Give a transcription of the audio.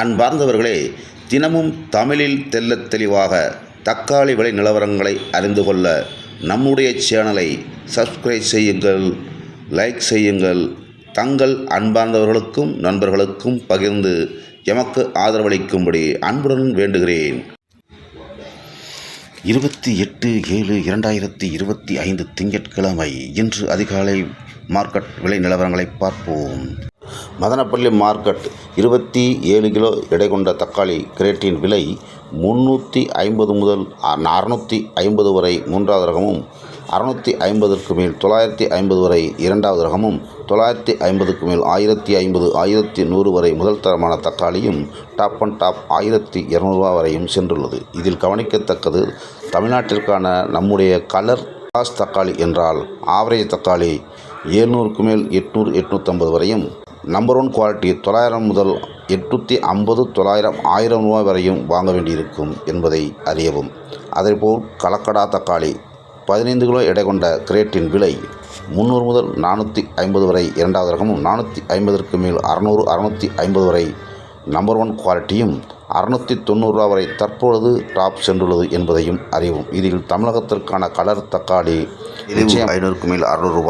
அன்பார்ந்தவர்களே தினமும் தமிழில் தெள்ளத் தெளிவாக தக்காளி விலை நிலவரங்களை அறிந்து கொள்ள நம்முடைய சேனலை சப்ஸ்கிரைப் செய்யுங்கள் லைக் செய்யுங்கள். தங்கள் அன்பார்ந்தவர்களுக்கும் நண்பர்களுக்கும் பகிர்ந்து எமக்கு ஆதரவளிக்கும்படி அன்புடன் வேண்டுகிறேன். இருபத்தி எட்டு ஏழு இரண்டாயிரத்தி இருபத்தி ஐந்து திங்கட்கிழமை இன்று அதிகாலை மார்க்கெட் விலை நிலவரங்களை பார்ப்போம். மதனப்பள்ளி மார்க்கெட் இருபத்தி ஏழு கிலோ எடை கொண்ட தக்காளி கிரேட்டின் விலை முந்நூற்றி ஐம்பது முதல் அறுநூற்றி ஐம்பது வரை மூன்றாவது ரகமும் அறுநூற்றி ஐம்பதற்கு மேல் தொள்ளாயிரத்தி ஐம்பது வரை இரண்டாவது ரகமும் தொள்ளாயிரத்தி ஐம்பதுக்கு மேல் ஆயிரத்தி ஐம்பது ஆயிரத்தி நூறு வரை முதல் தரமான தக்காளியும் டாப் அண்ட் டாப் ஆயிரத்தி இரநூறுவா வரையும் சென்றுள்ளது. இதில் கவனிக்கத்தக்கது தமிழ்நாட்டிற்கான நம்முடைய கலர் காஸ் தக்காளி என்றால் ஆவரேஜ் தக்காளி ஏழ்நூறுக்கு மேல் எட்நூறு எட்நூற்றம்பது வரையும் நம்பர் ஒன் குவாலிட்டி தொள்ளாயிரம் முதல் எட்நூற்றி ஐம்பது தொள்ளாயிரம் ஆயிரம் ரூபாய் வரையும் வாங்க வேண்டியிருக்கும் என்பதை அறியவும். அதேபோல் கலக்கடா தக்காளி பதினைந்து கிலோ எடை கொண்ட கிரேட்டின் விலை முந்நூறு முதல் நானூற்றி ஐம்பது வரை இரண்டாவது ரகமும் நானூற்றி ஐம்பதற்கு மேல் அறநூறு அறுநூற்றி ஐம்பது வரை நம்பர் ஒன் குவாலிட்டியும் அறுநூற்றி தொண்ணூறுரூவா வரை தற்பொழுது டாப் சென்றுள்ளது என்பதையும் அறிவும் இதில் தமிழகத்திற்கான கலர் தக்காளி நிச்சயம் ஐநூறுக்கு மேல் அறுநூறு